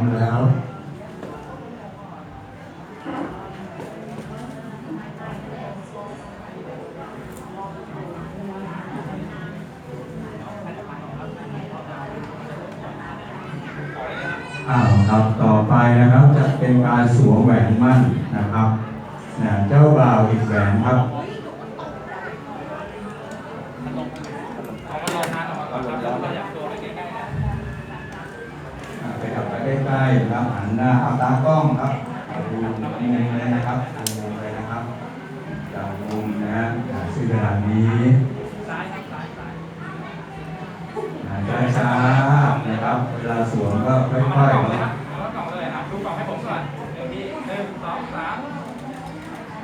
มแล้ว อ้าวครับต่อไปนะครับจะเป็นการสวมแหวนมั่นนะครับนะเจ้าบ่าวอีกแหวนครับ เอามาลองทานออกมาก่อนครับแล้วก็อยากตัวไปใกล้ๆนะ อ่าไป กลับไปใกล้ๆครับหันหน้าเอาตากล้องครับเอาดูมุมเลยนะครับดูมุมเลยนะครับจากมุมนะฮะอ่าซึ่งขนาดนี้ซ้ายครับซ้ายซ้ายช้าช้าๆนะครับ เวลาสวมก็ค่เอามาอยกล่องๆเลยคนะรับเอามากล่องเลยครับดูกล่องให้ผมก่อนเดี๋ยวพี่หนึ่งสองสาม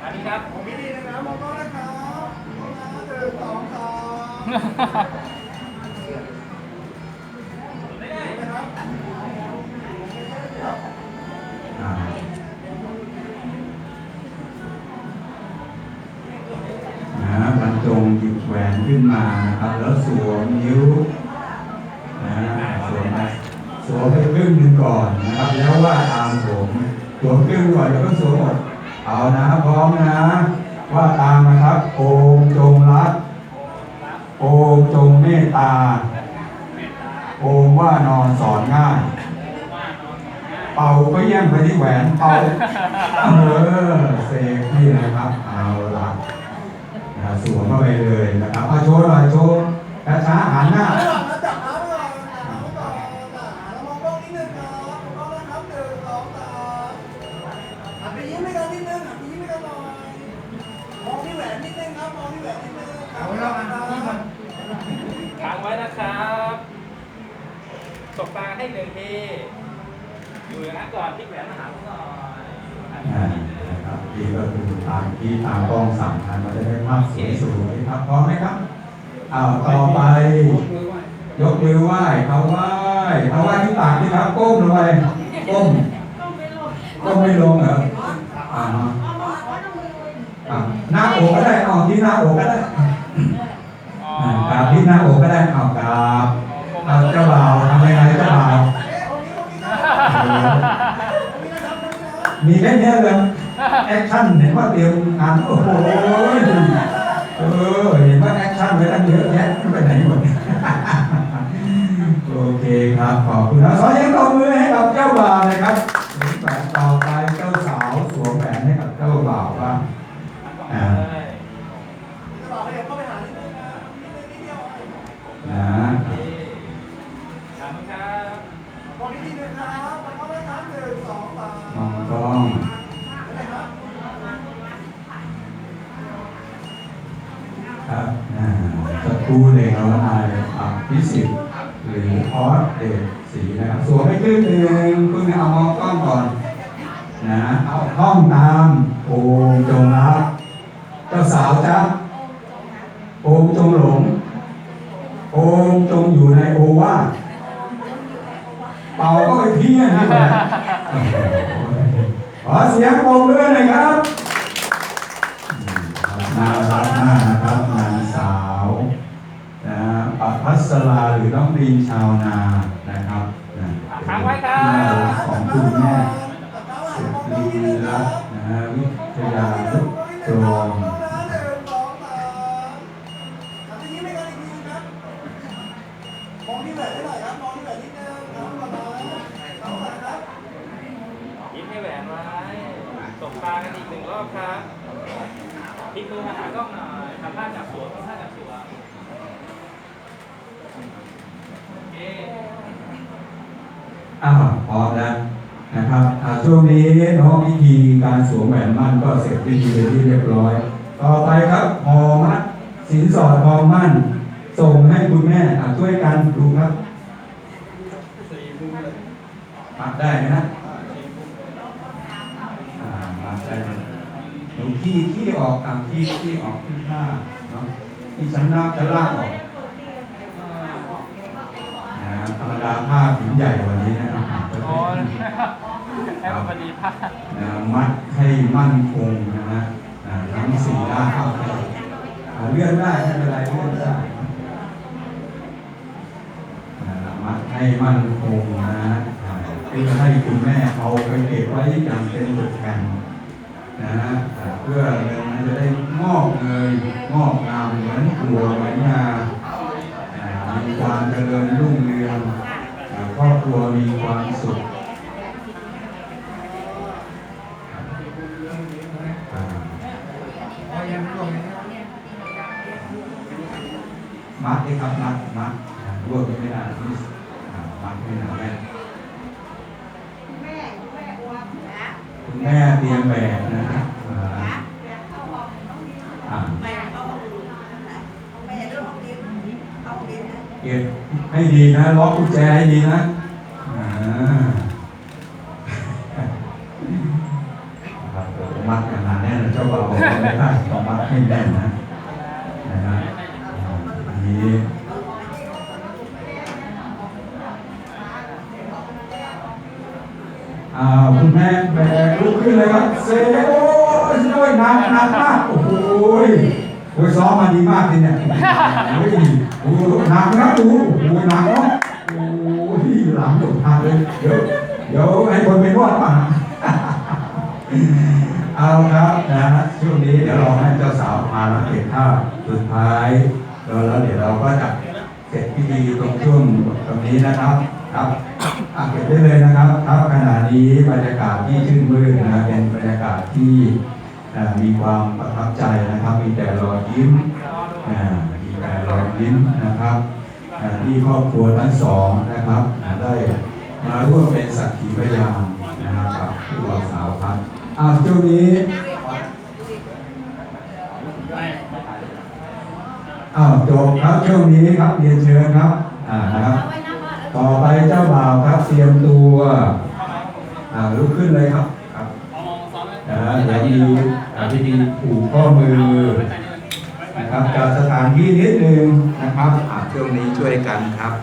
อันนี้ครับผมไม่ดีนะครับมองกล้องนะครับมองนะหนึ่งสองสาม ขึ้นมานะครับแล้วสวมนิ้วนะสวมไปสวมไปครึ่งหนึ่งก่อนนะครับแล้วว่าตามผมสวมครึ่งก่อนแล้วก็สวมหมดเอานะพร้อมนะ ว่าตามนะครับโอมจงรัก โอมจงเมตตา โอมว่านอนสอนง่าย เป่าก็แย่งไปที่แหวนเป่าเออเซฟนี่นะครับเอา สวมเข้าไปเลยนะครับเอาโชว์หน่อยโชว์ช้าๆหันหน้าระหว่างนั้นจับน้ำก่อนน้ำก่อนแล้วมองกล้องนิดนึงครับมองกล้องนะครับหนึ่งสองสามหันไปยิ้มให้กันนิดนึงหันไปยิ้มให้กันหน่อยมองที่แหวนนิดนึงครับมองที่แหวนนิดนึงเอาไว้แล้วกันครับค้างไว้นะครับตบตาให้หนึ่งทีอยู่อย่างนั้นก่อนพลิกแหวนมาหาผมหน่อยอ่า นะครับนี่ก็คือตามที่ตามกล้องสั่งทานมาจะได้ภาพสวยๆครับพร้อมไหมครับอ้าวต่อไป ยกมือไหว้เขาไหว้เขาไหว้ที่ปากที่ครับก้มลงไปก้มก้มไม่ลงเหรออ่าฮะอ่าหน้าอกก็ได้เอาที่หน้าอกก็ได้กราบที่หน้าอกก็ได้เอากราบเอาเจ้าบ่าวทำยังไงเจ้าบ่าวมีแค่เนี้เลย แอคชั่นเห็นว่าเตรียมงานโอ้โหเออเห็นว่าแอคชั่นไว้ตั้งเยอะแยะไปไหนหมดโอเคครับขอบคุณครับขอเสียงตบมือให้กับเจ้าบ่าวนะครับแหวนต่อไปเจ้าสาวสวมแหวนให้กับเจ้าบ่าวบ้างอ่า ครู่เด็กเรานายอภิสิทธิ์หรือออสเดชศรีนะครับสวมให้ขึ้นหนึ่งคุณเอามองกล้องก่อนนะเอาห้องตามโอมจงรักเจ้าสาวจ้าโอมจงหลง โอมจงอยู่ในโอวาเป่าก็ไปเพี้ยนนี่แหละขอเสียงปรบมือหน่อยครับ สราหรือน้องดีนชาวนานะครับนะค้างไว้ครัน่าบรักของคุณแม่ตัดเท้าหัสุนมองกล้ดองนิดดีนึงนะรักนะฮะวิทยาลุกตรงมองนะหนึ่งสองสามหันไปยิ้มให้กันอีกทีนะครับมองที่แหวนได้หน่อยครับมองที่แหวนนิดนึงครับก่อนนะเอาก่อนนะครับยิ้มให้แหวนไว้ตบตากันอีกหนึ่งรอบครับพลิกมือมาหากล้องหน่อยทำท่าจับสวมทำท่าจับสวมโอเค อ้าวพร้อมแล้วนะครับช่วงนี้น้องพิธีการสวมแหวนมั่นก็เสร็จพิธีเป็นที่เรียบร้อย ต่อไปครับหอมัดสินสอดทองมั่น ส่งให้คุณแม่ช่วยกันดูครับมัดได้ไหมนะอ่ามัดได้หมหนูขี้ขี้ออกตามขี้ขี้ออกที่หน้าเนาะที่ชั้นหน้าจะลากออกนะธรรมดาผ้าผืนใหญ่กว่านี้นะครับอ๋อให้มันพอดีผ้านะมัดให้มั่นคงนะฮะอ่าทั้งสี่ด้านเข้าไปอ่าเลื่อนได้ไม่เป็นไรเลื่อนได้อ่ามัดให้มั่นคงนะฮะอ่าเพื่อให้คุณแม่เอาไปเก็บไว้อย่างเป็นหลักกันนะฮะเพื่อเงินมันจะได้งอกเงยงอกงามเหมือนครัวเหมือนงา อ่ามีความเจริญรุ่งเรือง ครอบครัวมีความสุขอ่ามัดเลยครับมัดมัดอ่ารวบไม่ได้ที่อ่ามัดไม่ได้แม่คุณแม่เตรียมแบกนะฮะอ่าอ่า เก็บให้ดีนะล็อกกุญแจให้ดีนะอ่าครับเดี๋ยวมัดกันมาแน่นเจ้าบ่าวบอกว่าไม่ได้ต้องมัดให้แน่นนะนะฮะอันนี้อ่าคุณแม่แบกลุกขึ้นเลยครับเซโอ้ยโอ้ยหนักหนักมากโอ้โหยโอ้ยซ้อมมาดีมากเลยเนี่ย โอ้ยโอ้โหนักนะดูโอ้หนักเนาะโอ้ยหลังหมดทางเลยเดี๋ยวเดี๋ยวให้คนไปนวดป่ะเอาครับนะช่วงนี้เดี๋ยวเราให้เจ้าสาวมาแล้วเก็บภาพสุดท้ายแล้วแล้วเดี๋ยวเราก็จะเสร็จพิธีตรงช่วงตรงนี้นะครับครับอะเก็บได้เลยนะครับครับขณะนี้บรรยากาศที่ชื่นมื่นนะเป็นบรรยากาศที่มีความประทับใจนะครับ มีแต่รอยยิ้มอ่า รอยยิ้มนะครับอ่าที่ครอบครัวทั้งสองนะครับอ่าได้มาร่วมเป็นสักขีพยานนะครับกับผู้บ่าวสาวครับอ่าช่วงนี้อ้าวจบครับช่วงนี้ครับเรียนเชิญครับอ่านะครับ ต่อไปเจ้าบ่าวครับเตรียมตัวอ่าลุกขึ้นเลยครับครับนะเดี๋ยวมีอ่าพิธีผูกข้อมือ นะครับจากสถานที่นิดนึงนะครับอ่าช่วงนี้ช่วยกันครับ